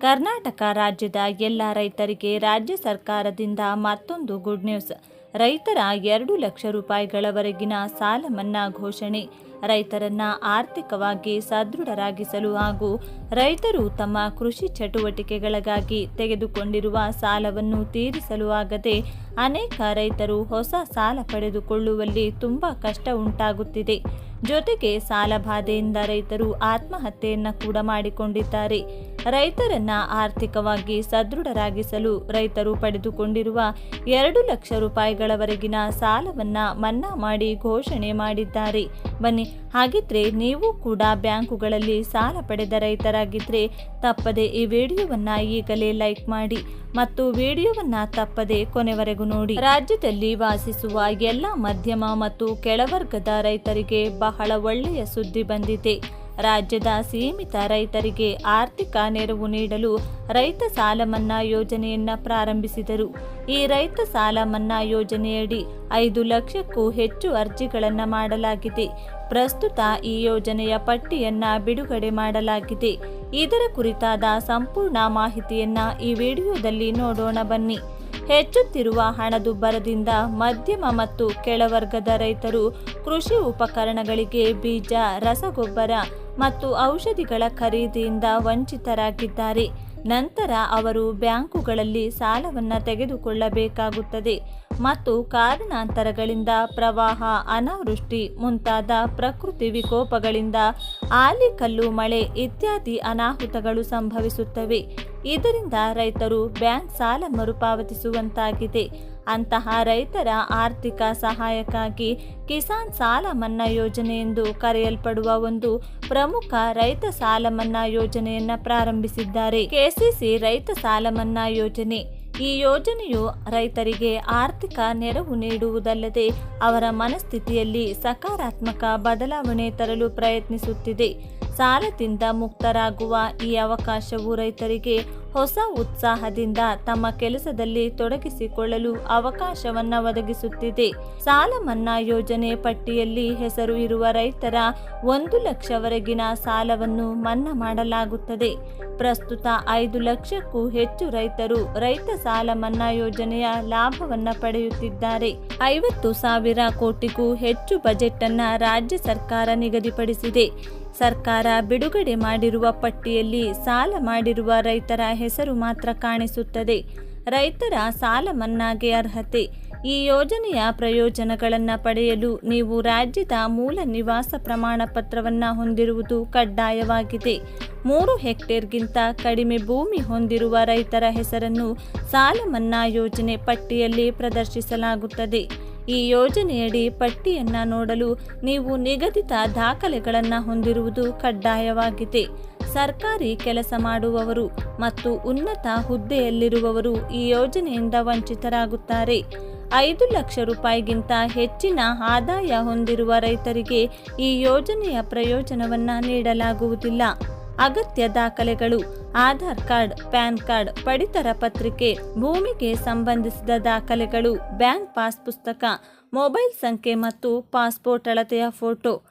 ಕರ್ನಾಟಕ ರಾಜ್ಯದ ಎಲ್ಲ ರೈತರಿಗೆ ರಾಜ್ಯ ಸರ್ಕಾರದಿಂದ ಮತ್ತೊಂದು ಗುಡ್ ನ್ಯೂಸ್ ರೈತರ ಎರಡು ಲಕ್ಷ ರೂಪಾಯಿಗಳವರೆಗಿನ ಸಾಲ ಮನ್ನಾ ಘೋಷಣೆ. ರೈತರನ್ನ ಆರ್ಥಿಕವಾಗಿ ಸದೃಢರಾಗಿಸಲು ಹಾಗೂ ರೈತರು ತಮ್ಮ ಕೃಷಿ ಚಟುವಟಿಕೆಗಳಿಗಾಗಿ ತೆಗೆದುಕೊಂಡಿರುವ ಸಾಲವನ್ನು ತೀರಿಸಲು ಆಗದೆ ಅನೇಕ ರೈತರು ಹೊಸ ಸಾಲ ಪಡೆದುಕೊಳ್ಳುವಲ್ಲಿ ತುಂಬ ಕಷ್ಟ ಉಂಟಾಗುತ್ತಿದೆ. ಜೊತೆಗೆ ಸಾಲ ಬಾಧೆಯಿಂದ ರೈತರು ಆತ್ಮಹತ್ಯೆಯನ್ನು ಕೂಡ ಮಾಡಿಕೊಂಡಿದ್ದಾರೆ. ರೈತರನ್ನ ಆರ್ಥಿಕವಾಗಿ ಸದೃಢರಾಗಿಸಲು ರೈತರು ಪಡೆದುಕೊಂಡಿರುವ ಎರಡು ಲಕ್ಷ ರೂಪಾಯಿಗಳವರೆಗಿನ ಸಾಲವನ್ನ ಮನ್ನಾ ಮಾಡಿ ಘೋಷಣೆ ಮಾಡಿದ್ದಾರೆ. ಬನ್ನಿ, ಹಾಗಿದ್ರೆ ನೀವು ಕೂಡ ಬ್ಯಾಂಕುಗಳಲ್ಲಿ ಸಾಲ ಪಡೆದ ರೈತರಾಗಿದ್ರೆ ತಪ್ಪದೆ ಈ ವಿಡಿಯೋವನ್ನ ಈಗಲೇ ಲೈಕ್ ಮಾಡಿ ಮತ್ತು ವಿಡಿಯೋವನ್ನ ತಪ್ಪದೆ ಕೊನೆವರೆಗೂ ನೋಡಿ. ರಾಜ್ಯದಲ್ಲಿ ವಾಸಿಸುವ ಎಲ್ಲ ಮಧ್ಯಮ ಮತ್ತು ಕೆಳವರ್ಗದ ರೈತರಿಗೆ ಬಹಳ ಒಳ್ಳೆಯ ಸುದ್ದಿ ಬಂದಿದೆ. ರಾಜ್ಯದ ಸೀಮಿತ ರೈತರಿಗೆ ಆರ್ಥಿಕ ನೆರವು ನೀಡಲು ರೈತ ಸಾಲ ಮನ್ನಾ ಯೋಜನೆಯನ್ನ ಪ್ರಾರಂಭಿಸಿದರು. ಈ ರೈತ ಸಾಲ ಮನ್ನಾ ಯೋಜನೆಯಡಿ ಐದು ಲಕ್ಷಕ್ಕೂ ಹೆಚ್ಚು ಅರ್ಜಿಗಳನ್ನು ಮಾಡಲಾಗಿದೆ. ಪ್ರಸ್ತುತ ಈ ಯೋಜನೆಯ ಪಟ್ಟಿಯನ್ನ ಬಿಡುಗಡೆ ಮಾಡಲಾಗಿದೆ. ಇದರ ಕುರಿತಾದ ಸಂಪೂರ್ಣ ಮಾಹಿತಿಯನ್ನ ಈ ವಿಡಿಯೋದಲ್ಲಿ ನೋಡೋಣ ಬನ್ನಿ. ಹೆಚ್ಚುತ್ತಿರುವ ಹಣದುಬ್ಬರದಿಂದ ಮಧ್ಯಮ ಮತ್ತು ಕೆಳವರ್ಗದ ರೈತರು ಕೃಷಿ ಉಪಕರಣಗಳಿಗೆ ಬೀಜ ರಸಗೊಬ್ಬರ ಮತ್ತು ಔಷಧಿಗಳ ಖರೀದಿಯಿಂದ ವಂಚಿತರಾಗಿದ್ದಾರೆ. ನಂತರ ಅವರು ಬ್ಯಾಂಕುಗಳಲ್ಲಿ ಸಾಲವನ್ನು ತೆಗೆದುಕೊಳ್ಳಬೇಕಾಗುತ್ತದೆ ಮತ್ತು ಕಾರಣಾಂತರಗಳಿಂದ ಪ್ರವಾಹ, ಅನಾವೃಷ್ಟಿ ಮುಂತಾದ ಪ್ರಕೃತಿ ವಿಕೋಪಗಳಿಂದ ಆಲಿಕಲ್ಲು ಮಳೆ ಇತ್ಯಾದಿ ಅನಾಹುತಗಳು ಸಂಭವಿಸುತ್ತವೆ. ಇದರಿಂದ ರೈತರು ಬ್ಯಾಂಕ್ ಸಾಲ ಮರುಪಾವತಿಸುವಂತಾಗಿದೆ. ಅಂತಹ ರೈತರ ಆರ್ಥಿಕ ಸಹಾಯಕ್ಕಾಗಿ ಕಿಸಾನ್ ಸಾಲ ಮನ್ನಾ ಯೋಜನೆ ಎಂದು ಕರೆಯಲ್ಪಡುವ ಒಂದು ಪ್ರಮುಖ ರೈತ ಸಾಲ ಮನ್ನಾ ಯೋಜನೆಯನ್ನ ಪ್ರಾರಂಭಿಸಿದ್ದಾರೆ. ಕೆಸಿಸಿ ರೈತ ಸಾಲ ಮನ್ನಾ ಯೋಜನೆ. ಈ ಯೋಜನೆಯು ರೈತರಿಗೆ ಆರ್ಥಿಕ ನೆರವು ನೀಡುವುದಲ್ಲದೆ ಅವರ ಮನಸ್ಥಿತಿಯಲ್ಲಿ ಸಕಾರಾತ್ಮಕ ಬದಲಾವಣೆ ತರಲು ಪ್ರಯತ್ನಿಸುತ್ತಿದೆ. ಸಾಲದಿಂದ ಮುಕ್ತರಾಗುವ ಈ ಅವಕಾಶವು ರೈತರಿಗೆ ಹೊಸ ಉತ್ಸಾಹದಿಂದ ತಮ್ಮ ಕೆಲಸದಲ್ಲಿ ತೊಡಗಿಸಿಕೊಳ್ಳಲು ಅವಕಾಶವನ್ನು ಒದಗಿಸುತ್ತಿದೆ. ಸಾಲ ಮನ್ನಾ ಯೋಜನೆ ಪಟ್ಟಿಯಲ್ಲಿ ಹೆಸರು ಇರುವ ರೈತರ ಒಂದು ಲಕ್ಷವರೆಗಿನ ಸಾಲವನ್ನು ಮನ್ನಾ ಮಾಡಲಾಗುತ್ತದೆ. ಪ್ರಸ್ತುತ ಐದು ಲಕ್ಷಕ್ಕೂ ಹೆಚ್ಚು ರೈತರು ರೈತ ಸಾಲ ಮನ್ನಾ ಯೋಜನೆಯ ಲಾಭವನ್ನು ಪಡೆಯುತ್ತಿದ್ದಾರೆ. ಐವತ್ತು ಸಾವಿರ ಕೋಟಿಗೂ ಹೆಚ್ಚು ಬಜೆಟ್ ಅನ್ನ ರಾಜ್ಯ ಸರ್ಕಾರ ನಿಗದಿಪಡಿಸಿದೆ. ಸರ್ಕಾರ ಬಿಡುಗಡೆ ಮಾಡಿರುವ ಪಟ್ಟಿಯಲ್ಲಿ ಸಾಲ ಮಾಡಿರುವ ರೈತರ ಹೆಸರು ಮಾತ್ರ ಕಾಣಿಸುತ್ತದೆ. ರೈತರ ಸಾಲ ಮನ್ನಾಗೆ ಅರ್ಹತೆ. ಈ ಯೋಜನೆಯ ಪ್ರಯೋಜನಗಳನ್ನು ಪಡೆಯಲು ನೀವು ರಾಜ್ಯದ ಮೂಲ ನಿವಾಸ ಪ್ರಮಾಣ ಪತ್ರವನ್ನು ಹೊಂದಿರುವುದು ಕಡ್ಡಾಯವಾಗಿದೆ. ಮೂರು ಹೆಕ್ಟೇರ್ಗಿಂತ ಕಡಿಮೆ ಭೂಮಿ ಹೊಂದಿರುವ ರೈತರ ಹೆಸರನ್ನು ಸಾಲ ಮನ್ನಾ ಯೋಜನೆ ಪಟ್ಟಿಯಲ್ಲಿ ಪ್ರದರ್ಶಿಸಲಾಗುತ್ತದೆ. ಈ ಯೋಜನೆಯಡಿ ಪಟ್ಟಿಯನ್ನ ನೋಡಲು ನೀವು ನಿಗದಿತ ದಾಖಲೆಗಳನ್ನು ಹೊಂದಿರುವುದು ಕಡ್ಡಾಯವಾಗಿದೆ. ಸರ್ಕಾರಿ ಕೆಲಸ ಮಾಡುವವರು ಮತ್ತು ಉನ್ನತ ಹುದ್ದೆಯಲ್ಲಿರುವವರು ಈ ಯೋಜನೆಯಿಂದ ವಂಚಿತರಾಗುತ್ತಾರೆ. ಐದು ಲಕ್ಷ ರೂಪಾಯಿಗಿಂತ ಹೆಚ್ಚಿನ ಆದಾಯ ಹೊಂದಿರುವ ರೈತರಿಗೆ ಈ ಯೋಜನೆಯ ಪ್ರಯೋಜನವನ್ನು ನೀಡಲಾಗುವುದಿಲ್ಲ. ಅಗತ್ಯ ದಾಖಲೆಗಳು, ಆಧಾರ್ ಕಾರ್ಡ್, ಪ್ಯಾನ್ ಕಾರ್ಡ್, ಪಡಿತರ ಪತ್ರಿಕೆ, ಭೂಮಿಗೆ ಸಂಬಂಧಿಸಿದ ದಾಖಲೆಗಳು, ಬ್ಯಾಂಕ್ ಪಾಸ್ ಪುಸ್ತಕ, ಮೊಬೈಲ್ ಸಂಖ್ಯೆ ಮತ್ತು ಪಾಸ್ಪೋರ್ಟ್ ಅಳತೆಯ ಫೋಟೋ.